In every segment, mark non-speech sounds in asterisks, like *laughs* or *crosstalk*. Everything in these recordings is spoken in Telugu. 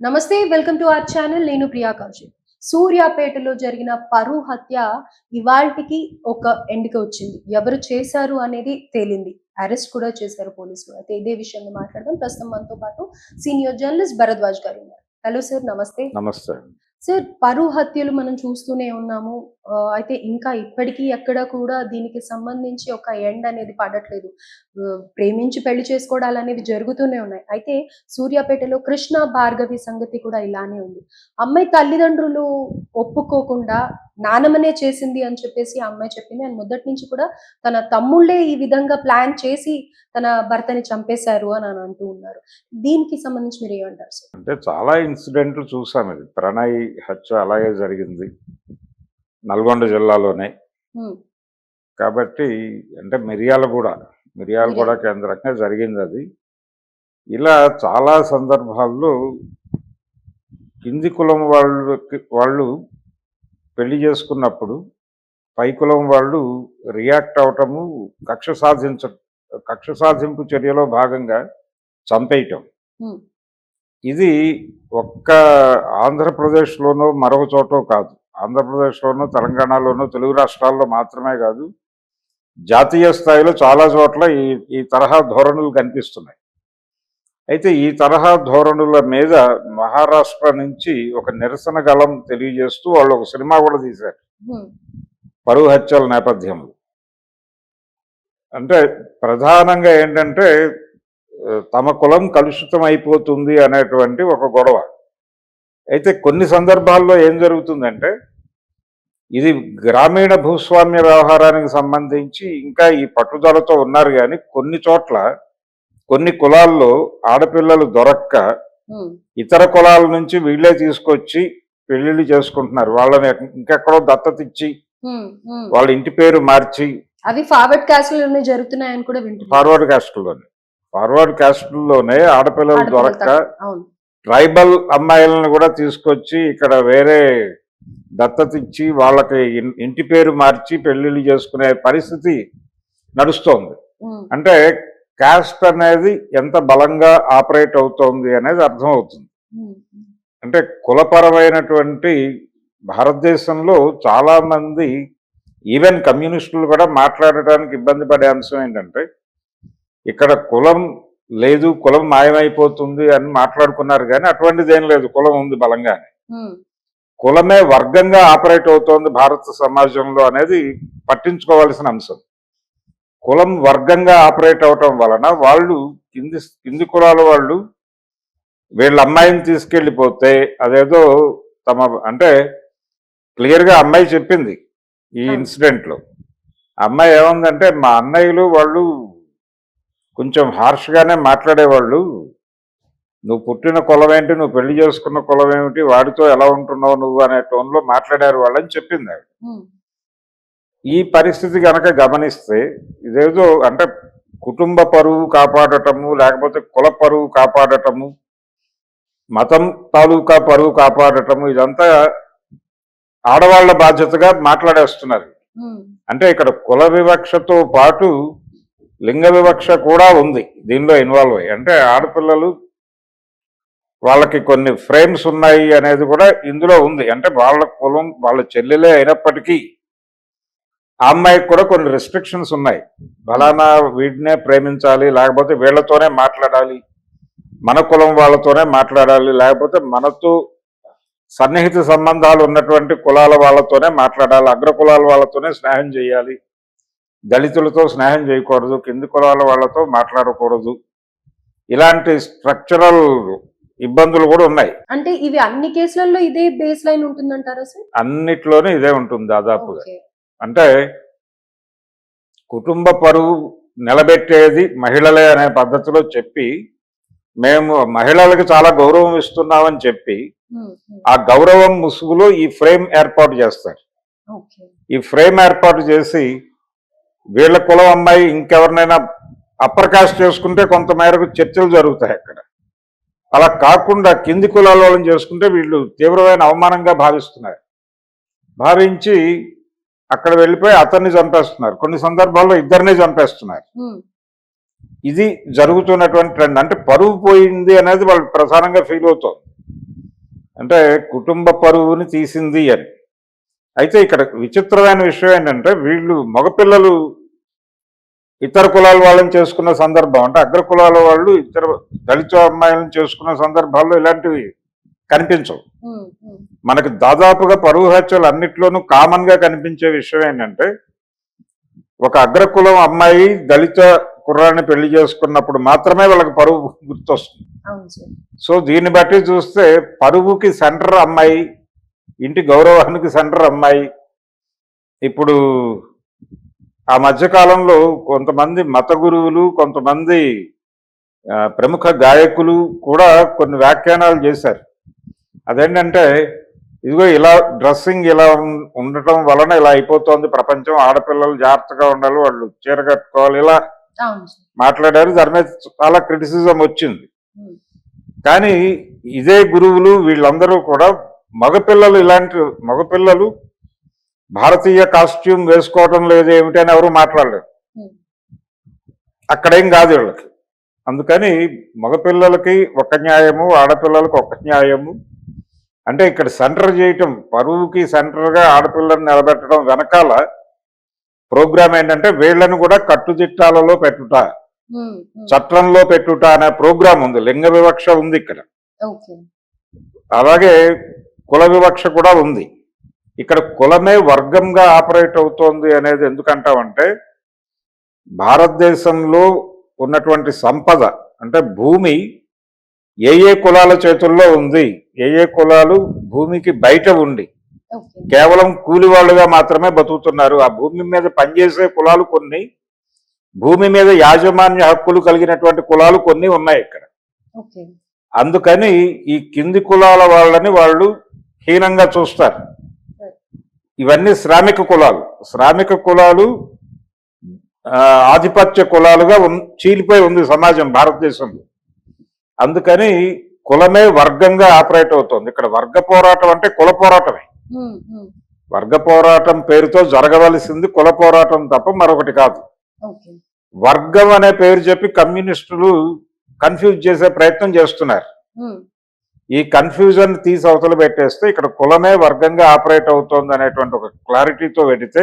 నమస్తే వెల్కమ్ టు అవర్ ఛానల్. నేను ప్రియా కౌశిక్. సూర్యాపేటలో జరిగిన పరు హత్య ఇవాల్టికి ఒక ఎండ్కి వచ్చింది. ఎవరు చేశారు అనేది తేలింది. అరెస్ట్ కూడా చేశారు పోలీసులు. అయితే ఇదే విషయంలో మాట్లాడదాం. ప్రస్తుతం మనతో పాటు సీనియర్ జర్నలిస్ట్ భరద్వాజ్ గారు ఉన్నారు. హలో సార్ నమస్తే. నమస్తే. సార్ పరు హత్యలు మనం చూస్తూనే ఉన్నాము. అయితే ఇంకా ఇప్పటికీ ఎక్కడ కూడా దీనికి సంబంధించి ఒక ఎండ్ అనేది పడట్లేదు. ప్రేమించి పెళ్ళి చేసుకోవడాలు అనేవి జరుగుతూనే ఉన్నాయి. అయితే సూర్యాపేటలో కృష్ణ భార్గవి సంగతి కూడా ఇలానే ఉంది. అమ్మాయి తల్లిదండ్రులు ఒప్పుకోకుండా నానమ్మనే చేసింది అని చెప్పేసి ఆ అమ్మాయి చెప్పింది. అండ్ మొదటి నుంచి కూడా తన తమ్ముళ్ళే ఈ విధంగా ప్లాన్ చేసి తన భర్తని చంపేశారు అని అని అంటూ ఉన్నారు. దీనికి సంబంధించి మీరు ఏమంటారు సార్? అంటే చాలా ఇన్సిడెంట్లు చూసాం ఇది. ప్రణయ్ హత్య అలాగే జరిగింది. నల్గొండ జిల్లాలోనే. కాబట్టి అంటే మిర్యాలగూడ మిర్యాలగూడ కేంద్రంగా జరిగింది అది. ఇలా చాలా సందర్భాల్లో కింది కులం వాళ్ళకి వాళ్ళు పెళ్ళి చేసుకున్నప్పుడు పై కులం వాళ్ళు రియాక్ట్ అవటము కక్ష సాధించ కక్ష సాధింపు చర్యలో భాగంగా చంపేయటం. ఇది ఒక్క ఆంధ్రప్రదేశ్లోనో మరొక చోటో కాదు. ఆంధ్రప్రదేశ్లోనో తెలంగాణలోనో తెలుగు రాష్ట్రాల్లో మాత్రమే కాదు జాతీయ స్థాయిలో చాలా చోట్ల ఈ ఈ తరహా ధోరణులు కనిపిస్తున్నాయి. అయితే ఈ తరహా ధోరణుల మీద మహారాష్ట్ర నుంచి ఒక నిరసన గలం తెలియజేస్తూ వాళ్ళు ఒక సినిమా కూడా తీశారు. పరువు హత్యల నేపథ్యంలో. అంటే ప్రధానంగా ఏంటంటే తమ కులం కలుషితం అయిపోతుంది అనేటువంటి ఒక గొడవ. అయితే కొన్ని సందర్భాల్లో ఏం జరుగుతుందంటే ఇది గ్రామీణ భూస్వామ్య వ్యవహారానికి సంబంధించి ఇంకా ఈ పట్టుదలతో ఉన్నారు కానీ కొన్ని చోట్ల కొన్ని కులాల్లో ఆడపిల్లలు దొరక్క ఇతర కులాల నుంచి వీళ్ళే తీసుకొచ్చి పెళ్ళిళ్ళు చేసుకుంటున్నారు. వాళ్ళని ఇంకెక్కడో దత్తత ఇచ్చి. వాళ్ళ ఇంటి పేరు మార్చి అవి ఫార్వర్డ్ క్యాస్ట్లోనే జరుగుతున్నాయని కూడా వింటున్నాను ఫార్వర్డ్ క్యాస్ట్లోనే ఫార్వర్డ్ క్యాస్ట్లోనే ఆడపిల్లలు దొరక్క ట్రైబల్ అమ్మాయిలను కూడా తీసుకొచ్చి ఇక్కడ వేరే దత్తత ఇచ్చి వాళ్ళకి ఇంటి పేరు మార్చి పెళ్ళిళ్ళు చేసుకునే పరిస్థితి నడుస్తోంది. అంటే క్యాస్ట్ అనేది ఎంత బలంగా ఆపరేట్ అవుతోంది అనేది అర్థం అవుతుంది హ్మ్, అంటే కులపరమైనటువంటి భారతదేశంలో చాలా మంది ఈవెన్ కమ్యూనిస్టులు కూడా మాట్లాడటానికి ఇబ్బంది పడే అంశం ఏంటంటే ఇక్కడ కులం లేదు కులం మాయమైపోతుంది అని మాట్లాడుకున్నారు కానీ అటువంటిది ఏం లేదు కులం ఉంది బలంగానే. కులమే వర్గంగా ఆపరేట్ అవుతోంది భారత సమాజంలో అనేది పట్టించుకోవాల్సిన అంశం. కులం వర్గంగా ఆపరేట్ అవటం వలన వాళ్ళు కింది కింది కులాల వాళ్ళు వీళ్ళ అమ్మాయిని తీసుకెళ్ళిపోతే అదేదో తమ అంటే క్లియర్గా అమ్మాయి చెప్పింది ఈ. ఇన్సిడెంట్లో. అమ్మాయి ఏముందంటే మా అన్నయ్యలు వాళ్ళు కొంచెం హార్ష్గానే మాట్లాడేవాళ్ళు. నువ్వు పుట్టిన కులం ఏంటి నువ్వు పెళ్ళి చేసుకున్న కులం ఏమిటి వాడితో ఎలా ఉంటున్నావు నువ్వు అనే టోన్లో మాట్లాడారు వాళ్ళని చెప్పింది ఆవిడ. ఈ పరిస్థితి కనుక గమనిస్తే ఇదేదో అంటే కుటుంబ పరువు కాపాడటము లేకపోతే కుల పరువు కాపాడటము మతం తాలూకా పరువు కాపాడటము ఇదంతా ఆడవాళ్ళ బాధ్యతగా మాట్లాడేస్తున్నారు. అంటే ఇక్కడ కుల వివక్షతో పాటు లింగ వివక్ష కూడా ఉంది దీనిలో ఇన్వాల్వ్ అయ్యి. అంటే ఆడపిల్లలు వాళ్ళకి కొన్ని ఫ్రేమ్స్ ఉన్నాయి అనేది కూడా ఇందులో ఉంది. అంటే వాళ్ళ కులం వాళ్ళ చెల్లెలే అయినప్పటికీ ఆ అమ్మాయికి కూడా కొన్ని రెస్ట్రిక్షన్స్ ఉన్నాయి. ఫలానా వీడినే ప్రేమించాలి లేకపోతే వీళ్ళతోనే మాట్లాడాలి మన కులం వాళ్ళతోనే మాట్లాడాలి లేకపోతే మనతో సన్నిహిత సంబంధాలు ఉన్నటువంటి కులాల వాళ్ళతోనే మాట్లాడాలి అగ్ర కులాల వాళ్ళతోనే స్నేహం చేయాలి దళితులతో స్నేహం చేయకూడదు కింది కులాల వాళ్ళతో మాట్లాడకూడదు. ఇలాంటి స్ట్రక్చరల్ ఇబ్బందులు కూడా ఉన్నాయి. అంటే ఇవి అన్ని కేసులలో ఇదే బేస్ లైన్ ఉంటుందంటారా సార్? అన్నిట్లోనూ ఇదే ఉంటుంది దాదాపుగా. అంటే కుటుంబ పరువు నిలబెట్టేది మహిళలే అనే పద్ధతిలో చెప్పి మేము మహిళలకు చాలా గౌరవం ఇస్తున్నామని చెప్పి ఆ గౌరవం ముసుగులో ఈ ఫ్రేమ్ ఏర్పాటు చేస్తారు. ఈ ఫ్రేమ్ ఏర్పాటు చేసి వీళ్ళ కులం అమ్మాయి ఇంకెవరినైనా అప్పర్ కాస్ట్ చేసుకుంటే కొంత మేరకు చర్చలు జరుగుతాయి అక్కడ. అలా కాకుండా కింది కులాల వాళ్ళని చేసుకుంటే వీళ్ళు తీవ్రమైన అవమానంగా భావిస్తున్నారు. భావించి అక్కడ వెళ్ళిపోయి అతన్ని చంపేస్తున్నారు. కొన్ని సందర్భాల్లో ఇద్దరిని చంపేస్తున్నారు. ఇది జరుగుతున్నటువంటి ట్రెండ్ అంటే పరువు పోయింది అనేది వాళ్ళు ప్రధానంగా ఫీల్ అవుతుంది. అంటే కుటుంబ పరువుని తీసింది అని. అయితే ఇక్కడ విచిత్రమైన విషయం ఏంటంటే వీళ్ళు మగపిల్లలు ఇతర కులాల వాళ్ళని చేసుకున్న సందర్భం. అంటే అగ్ర కులాల వాళ్ళు ఇతర దళిత అమ్మాయిలను చేసుకున్న సందర్భాల్లో ఇలాంటివి కనిపించవు. మనకి దాదాపుగా పరువు హత్యలు అన్నిట్లోనూ కామన్గా కనిపించే విషయం ఏంటంటే ఒక అగ్రకులం అమ్మాయి దళిత కుర్రాన్ని పెళ్ళి చేసుకున్నప్పుడు మాత్రమే వాళ్ళకి పరువు గుర్తొస్తుంది. సో దీన్ని బట్టి చూస్తే పరువుకి సెంటర్ అమ్మాయి ఇంటి గౌరవానికి సెంటర్ అమ్మాయి. ఇప్పుడు ఆ మధ్య కాలంలో కొంతమంది మత గురువులు కొంతమంది ప్రముఖ గాయకులు కూడా కొన్ని వ్యాఖ్యానాలు చేశారు. అదేంటంటే ఇదిగో ఇలా డ్రెస్సింగ్ ఇలా ఉండటం వలన ఇలా అయిపోతోంది ప్రపంచం. ఆడపిల్లలు జాగ్రత్తగా ఉండాలి వాళ్ళు చీర కట్టుకోవాలి ఇలా మాట్లాడారు. దాని మీద చాలా క్రిటిసిజం వచ్చింది. కానీ ఇదే గురువులు వీళ్ళందరూ కూడా మగపిల్లలు ఇలాంటి మగపిల్లలు భారతీయ కాస్ట్యూమ్ వేసుకోవడం లేదు ఏమిటి అని ఎవరు మాట్లాడలేరు అక్కడేం కాదు వీళ్ళకి. అందుకని మగపిల్లలకి ఒక న్యాయము ఆడపిల్లలకు ఒక న్యాయము అంటే ఇక్కడ సెంటర్ చేయటం పరువుకి సెంటర్గా ఆడపిల్లని నిలబెట్టడం వెనకాల ప్రోగ్రామ్ ఏంటంటే వీళ్ళని కూడా కట్టుదిట్టాలలో పెట్టుట చట్రంలో పెట్టుట అనే ప్రోగ్రామ్ ఉంది లింగ వివక్ష ఉంది ఇక్కడ. అలాగే కుల వివక్ష కూడా ఉంది. ఇక్కడ కులమే వర్గంగా ఆపరేట్ అవుతోంది అనేది ఎందుకంటామంటే భారతదేశంలో ఉన్నటువంటి సంపద అంటే భూమి ఏ ఏ కులాల చేతుల్లో ఉంది ఏ ఏ కులాలు భూమికి బయట ఉండి కేవలం కూలి వాళ్ళుగా మాత్రమే బతుకుతున్నారు. ఆ భూమి మీద పనిచేసే కులాలు కొన్ని భూమి మీద యాజమాన్య హక్కులు కలిగినటువంటి కులాలు కొన్ని ఉన్నాయి ఇక్కడ. అందుకని ఈ కింది కులాల వాళ్ళని వాళ్ళు హీనంగా చూస్తారు. ఇవన్నీ శ్రామిక కులాలు. శ్రామిక కులాలు ఆధిపత్య కులాలుగా చీలిపోయి ఉంది సమాజం భారతదేశంలో. అందుకని కులమే వర్గంగా ఆపరేట్ అవుతోంది. ఇక్కడ వర్గ పోరాటం అంటే కుల పోరాటమే. వర్గ పోరాటం పేరుతో జరగవలసింది కుల పోరాటం తప్ప మరొకటి కాదు. వర్గం అనే పేరు చెప్పి కమ్యూనిస్టులు కన్ఫ్యూజ్ చేసే ప్రయత్నం చేస్తున్నారు. ఈ కన్ఫ్యూజన్ తీసి అవతల పెట్టేస్తే ఇక్కడ కులమే వర్గంగా ఆపరేట్ అవుతోంది అనేటువంటి ఒక క్లారిటీతో వెడితే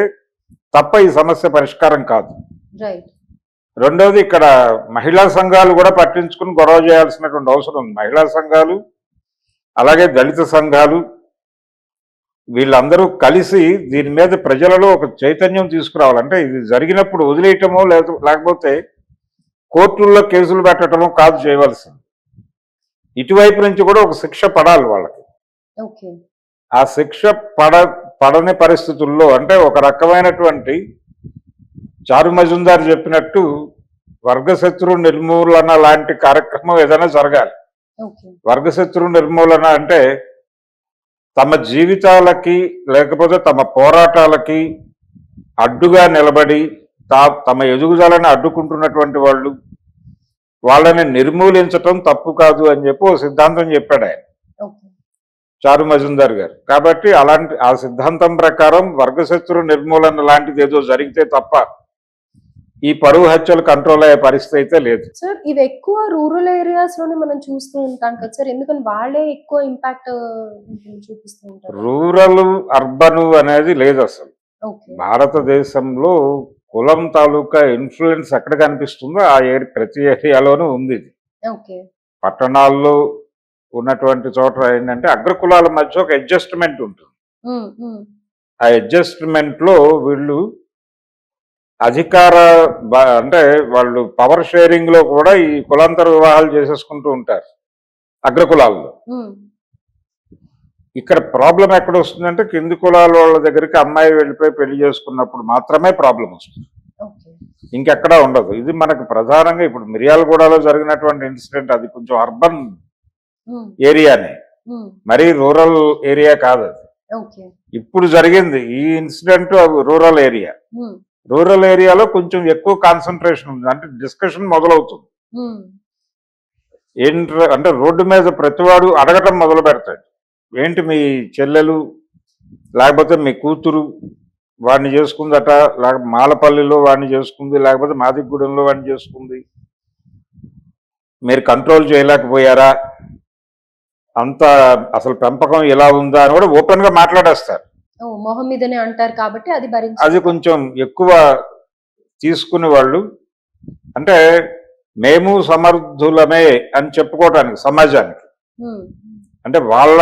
తప్ప ఈ సమస్య పరిష్కారం కాదు. రైట్ రెండవది ఇక్కడ మహిళా సంఘాలు కూడా పట్టించుకుని గొడవ చేయాల్సినటువంటి అవసరం ఉంది. మహిళా సంఘాలు అలాగే దళిత సంఘాలు వీళ్ళందరూ కలిసి దీని మీద ప్రజలలో ఒక చైతన్యం తీసుకురావాలి. అంటే ఇది జరిగినప్పుడు వదిలేయటమో లేదా లేకపోతే కోర్టుల్లో కేసులు పెట్టడమో కాదు చేయవలసింది. ఇటువైపు నుంచి కూడా ఒక శిక్ష పడాలి వాళ్ళకి. ఆ శిక్ష పడ పడని పరిస్థితుల్లో అంటే ఒక రకమైనటువంటి చారు మజుందార్ చెప్పినట్టు వర్గశత్రు నిర్మూలన లాంటి కార్యక్రమం ఏదైనా జరగాలి. వర్గశత్రు నిర్మూలన అంటే తమ జీవితాలకి లేకపోతే తమ పోరాటాలకి అడ్డుగా నిలబడి తా తమ ఎదుగుదలని అడ్డుకుంటున్నటువంటి వాళ్ళు వాళ్ళని నిర్మూలించటం తప్పు కాదు అని చెప్పి ఓ సిద్ధాంతం చెప్పాడు ఆయన. చారు మజుందార్ గారు. కాబట్టి అలాంటి ఆ సిద్ధాంతం ప్రకారం వర్గశత్రు నిర్మూలన లాంటిది ఏదో జరిగితే తప్ప ఈ పరువు హత్యలు కంట్రోల్ అయ్యే పరిస్థితి అయితే లేదు. సార్ ఇవి ఎక్కువ రూరల్ ఏరియాస్లోనే మనం చూస్తూ ఉంటాం కదా సార్ ఎందుకని వాళ్ళే ఎక్కువ ఇంపాక్ట్ చూపిస్తూ ఉంటారు? రూరల్ అర్బన్ అనేది లేదు అసలు. భారతదేశంలో కులం తాలూకా ఇన్ఫ్లుయెన్స్ ఎక్కడ కనిపిస్తుందో ఆ ఏరి ప్రతి ఏరియాలోనూ ఉంది ఇది. పట్టణాల్లో ఉన్నటువంటి చోట ఏంటంటే అగ్రకులాల మధ్య ఒక అడ్జస్ట్మెంట్ ఉంటుంది. ఉమ్, ఉమ్, ఆ అడ్జస్ట్మెంట్లో వీళ్ళు అధికార అంటే వాళ్ళు పవర్ షేరింగ్లో కూడా ఈ కులాంతర వివాహాలు చేసేసుకుంటూ ఉంటారు. అగ్రకులాల్లో. ఇక్కడ ప్రాబ్లం ఎక్కడ వస్తుందంటే కింది కులాల వాళ్ళ దగ్గరికి అమ్మాయి వెళ్ళిపోయి పెళ్ళి చేసుకున్నప్పుడు మాత్రమే ప్రాబ్లం వస్తుంది. ఇంకెక్కడా ఉండదు. ఇది మనకు ప్రధానంగా ఇప్పుడు మిర్యాలగూడలో జరిగినటువంటి ఇన్సిడెంట్ అది కొంచెం అర్బన్ ఏరియానే. మరీ రూరల్ ఏరియా కాదు అది. ఇప్పుడు జరిగింది ఈ ఇన్సిడెంట్ రూరల్ ఏరియా రూరల్ ఏరియాలో కొంచెం ఎక్కువ కాన్సన్ట్రేషన్ ఉంది. అంటే డిస్కషన్ మొదలవుతుంది. ఏంటి అంటే రోడ్డు మీద ప్రతివాడు అడగటం మొదలు పెడతాడు. ఏంటి మీ చెల్లెలు? లేకపోతే మీ కూతురు వాడిని చేసుకుందట? లేక మాలపల్లిలో వాడిని చేసుకుంది? లేకపోతే మాదిగూడెంలో వాడిని చేసుకుంది? మీరు కంట్రోల్ చేయలేకపోయారా? అంత అసలు పెంపకం ఇలా ఉందా అని కూడా ఓపెన్గా మాట్లాడేస్తారు. మొహం మీదనే అంటారు కాబట్టి అది భరించి అది కొంచెం ఎక్కువ తీసుకునే వాళ్ళు. అంటే మేము సమర్థులమే అని చెప్పుకోవటానికి సమాజానికి. అంటే వాళ్ళ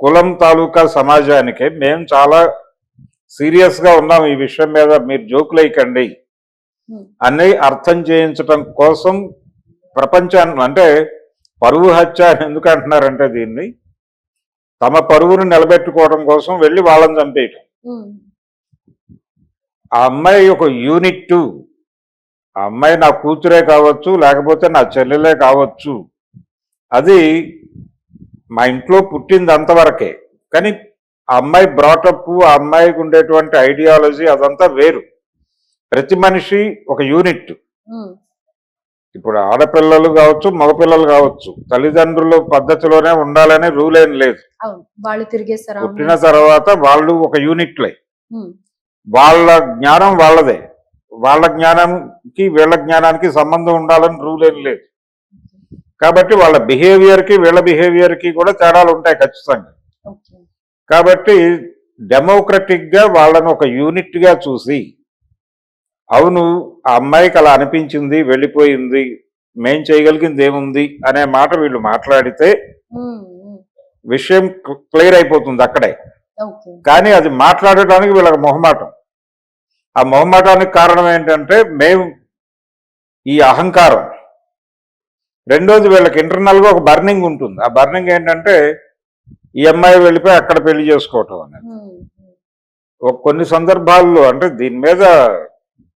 కులం తాలూకా సమాజానికే మేము చాలా సీరియస్గా ఉన్నాం ఈ విషయం మీద మీరు జోకులు వేయకండి ఉమ్, అని అర్థం చేయించటం కోసం ప్రపంచాన్ని అంటే పరువు హత్య ఎందుకు అంటున్నారంటే దీన్ని? తమ పరువును నిలబెట్టుకోవడం కోసం వెళ్ళి వాళ్ళని చంపేయటం. ఆ అమ్మాయి ఒక యూనిట్ ఆ అమ్మాయి నా కూతురే కావచ్చు లేకపోతే నా చెల్లెలే కావచ్చు. అది మా ఇంట్లో పుట్టింది అంతవరకే. కానీ ఆ అమ్మాయి బ్రాటప్ ఆ అమ్మాయికి ఉండేటువంటి ఐడియాలజీ అదంతా వేరు. ప్రతి మనిషి ఒక యూనిట్ ఇప్పుడు ఆడపిల్లలు కావచ్చు మగపిల్లలు కావచ్చు తల్లిదండ్రుల పద్ధతిలోనే ఉండాలనే రూల్ ఏం లేదు. వాళ్ళు. పుట్టిన తర్వాత వాళ్ళు ఒక యూనిట్లే. వాళ్ళ జ్ఞానం వాళ్ళదే. వాళ్ళ జ్ఞానంకి వీళ్ళ జ్ఞానానికి సంబంధం ఉండాలని రూల్ ఏం లేదు. కాబట్టి వాళ్ళ బిహేవియర్కి వీళ్ళ బిహేవియర్కి కూడా తేడాలు ఉంటాయి ఖచ్చితంగా. కాబట్టి డెమోక్రటిక్గా వాళ్ళని ఒక యూనిట్గా చూసి అవును ఆ అమ్మాయికి అలా అనిపించింది వెళ్ళిపోయింది మేం చేయగలిగింది ఏముంది అనే మాట వీళ్ళు మాట్లాడితే విషయం క్లియర్ అయిపోతుంది అక్కడే. కానీ అది మాట్లాడటానికి వీళ్ళకి మొహమాటం. ఆ మొహమాటానికి కారణం ఏంటంటే మేము ఈ అహంకారం. రెండోది వీళ్ళకి ఇంటర్నల్గా ఒక బర్నింగ్ ఉంటుంది. ఆ బర్నింగ్ ఏంటంటే ఈ అమ్మాయి వెళ్ళిపోయి అక్కడ పెళ్ళి చేసుకోవటం అనేది. కొన్ని సందర్భాల్లో అంటే దీని మీద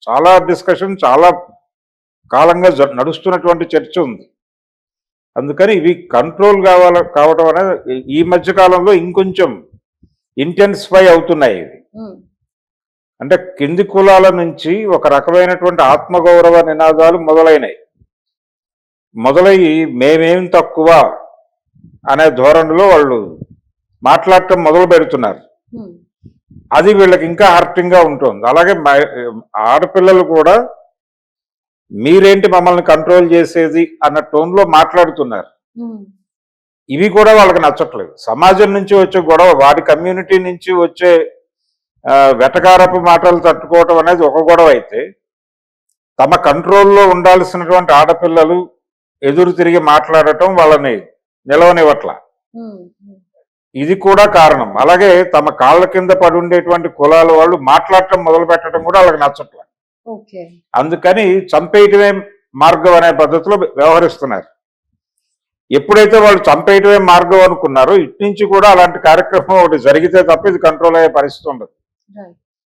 చాలా డిస్కషన్ చాలా కాలంగా నడుస్తున్నటువంటి చర్చ ఉంది. అందుకని ఇవి కంట్రోల్ కావాల కావటం అనేది ఈ మధ్య కాలంలో ఇంకొంచెం ఇంటెన్సిఫై అవుతున్నాయి ఇవి. అంటే కింది కులాల నుంచి ఒక రకమైనటువంటి ఆత్మగౌరవ నినాదాలు మొదలైనాయి. మొదలయ్యి మేమేం తక్కువ అనే ధోరణిలో వాళ్ళు మాట్లాడటం మొదలు పెడుతున్నారు అది వీళ్ళకి ఇంకా హర్టింగ్గా ఉంటుంది. అలాగే ఆడపిల్లలు కూడా మీరేంటి మమ్మల్ని కంట్రోల్ చేసేది అన్న టోన్లో మాట్లాడుతున్నారు ఇవి కూడా వాళ్ళకి నచ్చట్లేదు. సమాజం నుంచి వచ్చే గొడవ వాడి కమ్యూనిటీ నుంచి వచ్చే వెటకారపు మాటలు తట్టుకోవటం అనేది ఒక గొడవ అయితే తమ కంట్రోల్లో ఉండాల్సినటువంటి ఆడపిల్లలు ఎదురు తిరిగి మాట్లాడటం వాళ్ళని నిలవనివ్వట్ల. ఇది కూడా కారణం. అలాగే తమ కాళ్ళ కింద పడి ఉండేటువంటి కులాల వాళ్ళు మాట్లాడటం మొదలు పెట్టడం కూడా వాళ్ళకి నచ్చట్ల. ఓకే. అందుకని చంపేయటమే మార్గం అనే పద్ధతిలో వ్యవహరిస్తున్నారు. ఎప్పుడైతే వాళ్ళు చంపేయటమే మార్గం అనుకున్నారో ఇటు నుంచి కూడా అలాంటి కార్యక్రమం ఒకటి జరిగితే తప్ప ఇది కంట్రోల్ అయ్యే పరిస్థితి ఉండదు.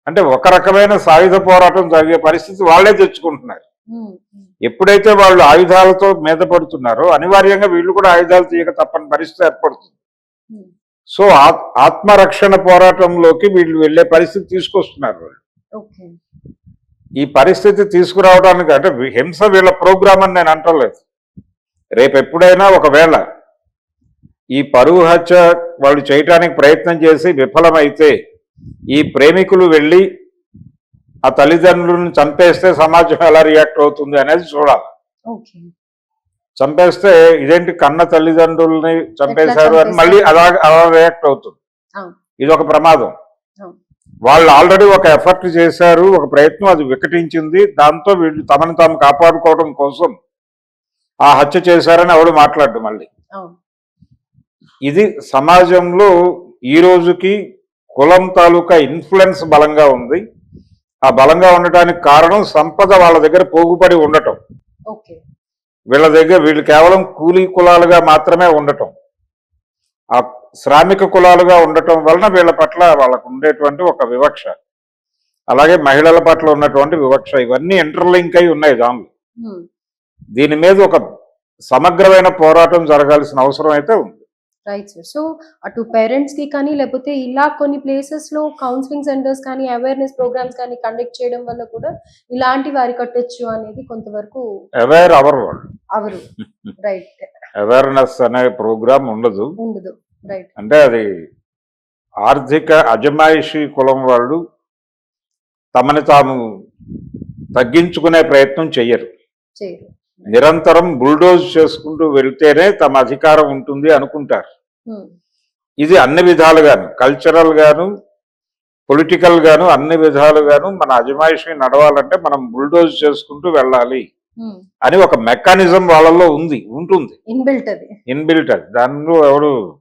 అంటే ఒక రకమైన సాయుధ పోరాటం జరిగే పరిస్థితి వాళ్ళే తెచ్చుకుంటున్నారు. ఉమ్, ఉమ్, ఎప్పుడైతే వాళ్ళు ఆయుధాలతో మీద పడుతున్నారో అనివార్యంగా వీళ్ళు కూడా ఆయుధాలు తీయక తప్పని పరిస్థితి ఏర్పడుతుంది. ఉమ్, సో ఆత్మరక్షణ పోరాటంలోకి వీళ్ళు వెళ్ళే పరిస్థితి తీసుకొస్తున్నారు. వాళ్ళు ఈ పరిస్థితి తీసుకురావడానికి అంటే హింస వీళ్ళ ప్రోగ్రామ్ అని నేను అంటలేదు. రేపు ఎప్పుడైనా ఒకవేళ ఈ పరువు హత్య వాళ్ళు చేయటానికి ప్రయత్నం చేసి విఫలమైతే ఈ ప్రేమికులు వెళ్ళి ఆ తల్లిదండ్రులను చంపేస్తే సమాజం ఎలా రియాక్ట్ అవుతుంది అనేది చూడాలి. చంపేస్తే ఇదేంటి కన్న తల్లిదండ్రుల్ని చంపేశారు అని? మళ్ళీ అలా అలా రియాక్ట్ అవుతుంది. ఇది ఒక ప్రమాదం. వాళ్ళు ఆల్రెడీ ఒక ఎఫర్ట్ చేశారు ఒక ప్రయత్నం అది వికటించింది దాంతో వీళ్ళు తమను తాము కాపాడుకోవడం కోసం ఆ హత్య చేశారని ఎవడు మాట్లాడు మళ్ళీ. ఇది సమాజంలో ఈ రోజుకి కులం తాలూకా ఇన్ఫ్లుయెన్స్ బలంగా ఉంది. ఆ బలంగా ఉండటానికి కారణం సంపద వాళ్ళ దగ్గర పోగుపడి ఉండటం. వీళ్ళ దగ్గర వీళ్ళు కేవలం కూలీ కులాలుగా మాత్రమే ఉండటం. ఆ శ్రామిక కులాలుగా ఉండటం వలన వీళ్ళ పట్ల వాళ్ళకు ఉండేటువంటి ఒక వివక్ష. అలాగే మహిళల పట్ల ఉన్నటువంటి వివక్ష. ఇవన్నీ ఇంటర్లింక్ అయి ఉన్నాయి దానిలో. దీని మీద ఒక సమగ్రమైన పోరాటం జరగాల్సిన అవసరం అయితే ఉంది. రైట్ సార్ సో అటు పేరెంట్స్కి కానీ లేకపోతే ఇలా కొన్ని ప్లేసెస్లో కౌన్సిలింగ్ సెంటర్స్ కానీ అవేర్నెస్ ప్రోగ్రామ్స్ కానీ కండక్ట్ చేయడం వల్ల కూడా ఇలాంటివి అరికట్టొచ్చు అనేది కొంతవరకు అవేర్ అవర్ అవరు. *laughs* రైట్. అవేర్నెస్ అనే ప్రోగ్రామ్ ఉండదు. ఉండదు. రైట్. అంటే అది ఆర్థిక అజమాయిషి కులం వాళ్ళు తమని తాము తగ్గించుకునే ప్రయత్నం చెయ్యరు. చేయరు నిరంతరం బుల్డోజ్ చేసుకుంటూ వెళ్తేనే తమ అధికారం ఉంటుంది అనుకుంటారు. ఇది అన్ని విధాలుగాను కల్చరల్ గాను పొలిటికల్ గాను అన్ని విధాలుగాను మన అజమాయిషి నడవాలంటే మనం బుల్డోజ్ చేసుకుంటూ వెళ్ళాలి. అని ఒక మెకానిజం వాళ్ళలో ఉంది ఉంటుంది. ఇన్బిల్ట్ అది. ఇన్బిల్ట్ అది. దానిలో ఎవరు